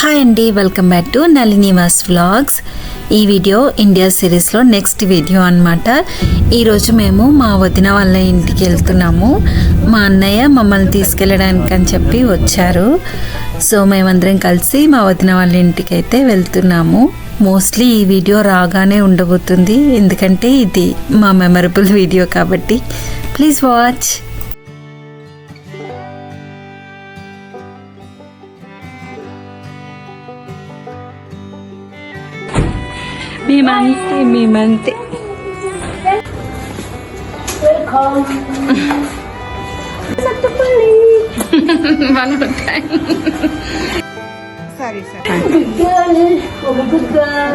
Hi అండి welcome back to Nalinivas vlogs ఈ video India సిరీస్లో నెక్స్ట్ వీడియో అనమాట ఈరోజు మేము మా వదిన వాళ్ళ ఇంటికి వెళ్తున్నాము. మా అన్నయ్య మమ్మల్ని తీసుకెళ్ళడానికి అని చెప్పి వచ్చారు. సో మేమందరం కలిసి మా వదిన వాళ్ళ ఇంటికి అయితే వెళ్తున్నాము. మోస్ట్లీ ఈ వీడియో రాగానే ఉండబోతుంది. ఎందుకంటే ఇది మా మెమరబుల్ వీడియో కాబట్టి. ప్లీజ్ వాచ్ మేమంతే మేమంతే.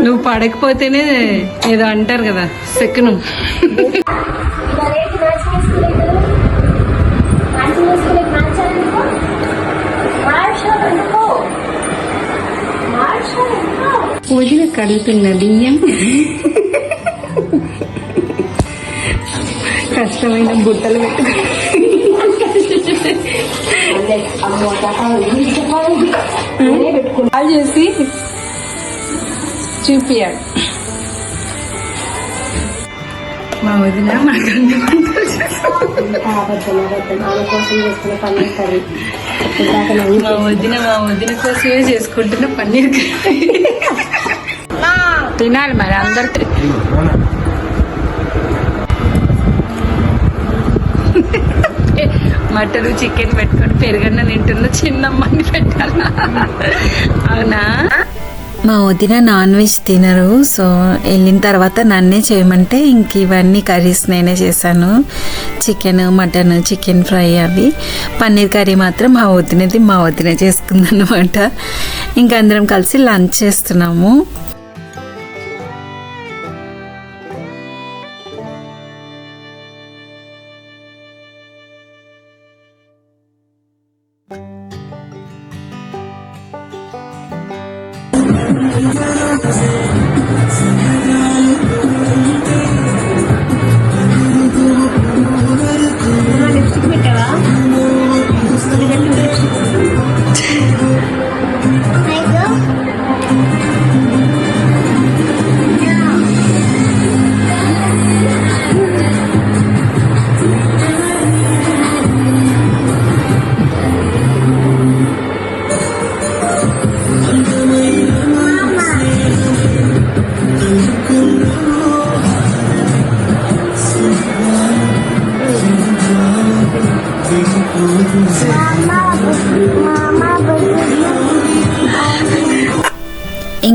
నువ్వు పడకపోతేనే ఏదో అంటారు కదా సెక్కును వదిన కడుగుతున్న బియ్యం కష్టమైన బుట్టలు పెట్టుకుని కాల్ చేసి చూపియాడు మా వదిన మా వదిన మా వదిన కోసమే చేసుకుంటున్న పన్నీర్ కర్రీ. తినాలి మరి అందరు మటన్ చికెన్ పెట్టుకొని పెరుగన్న తింటున్న చిన్నమ్మని పెట్టాలా. అవునా? మా వదిన నాన్ వెజ్ తినరు సో వెళ్ళిన తర్వాత నన్నే చేయమంటే ఇంక ఇవన్నీ కర్రీస్ నేనే చేశాను. చికెన్ మటన్ చికెన్ ఫ్రై అవి. పన్నీర్ కర్రీ మాత్రం మా వదినది మా వదిన చేసుకుందన్నమాట. ఇంకా అందరం కలిసి లంచ్ చేస్తున్నాము.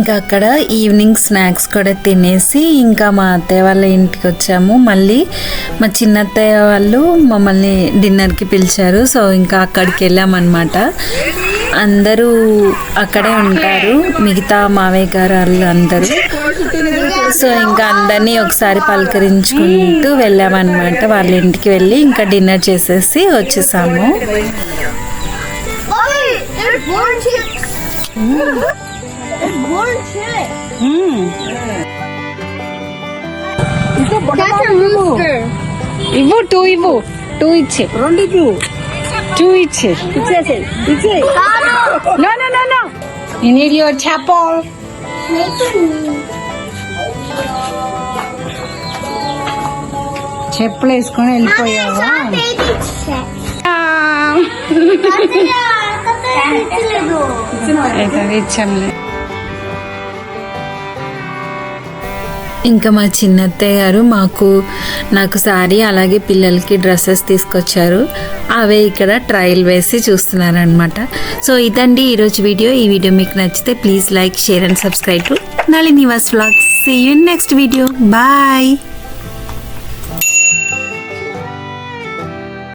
ఇంకా అక్కడ ఈవినింగ్ స్నాక్స్ కూడా తినేసి ఇంకా మా అత్తయ్య వాళ్ళ ఇంటికి వచ్చాము. మళ్ళీ మా చిన్న అత్తయ్య వాళ్ళు మమ్మల్ని డిన్నర్కి పిలిచారు. సో ఇంకా అక్కడికి వెళ్ళామన్నమాట. అందరూ అక్కడే ఉంటారు. మిగతా మావయ్య గారు వాళ్ళు అందరూ. సో ఇంకా అందరినీ ఒకసారి పలకరించుకుంటూ వెళ్ళామన్నమాట. వాళ్ళ ఇంటికి వెళ్ళి ఇంకా డిన్నర్ చేసేసి వచ్చేసాము. Oi, there's corn chips. There's corn chips. That's a rooster. ఇవ్వు టూ ఇవ్వు టూ ఇచ్చే రెండు టూ ఇచ్చే ఇచ్చేసేయ్. ఇచ్చేయ్. No no no no you need your chappal చెప్పులు వేసుకొని వెళ్ళిపోయావా అయితే ఇచ్చాంలే ఇంకా మా చిన్నత్తయ్య గారు మాకు నాకు సారీ అలాగే పిల్లలకి డ్రెస్సెస్ తీసుకొచ్చారు. అవే ఇక్కడ ట్రయల్ వేసి చూస్తున్నారనమాట సో ఇదండి ఈరోజు వీడియో. ఈ వీడియో మీకు నచ్చితే please like share and subscribe to Nalinivas vlogs see you next video bye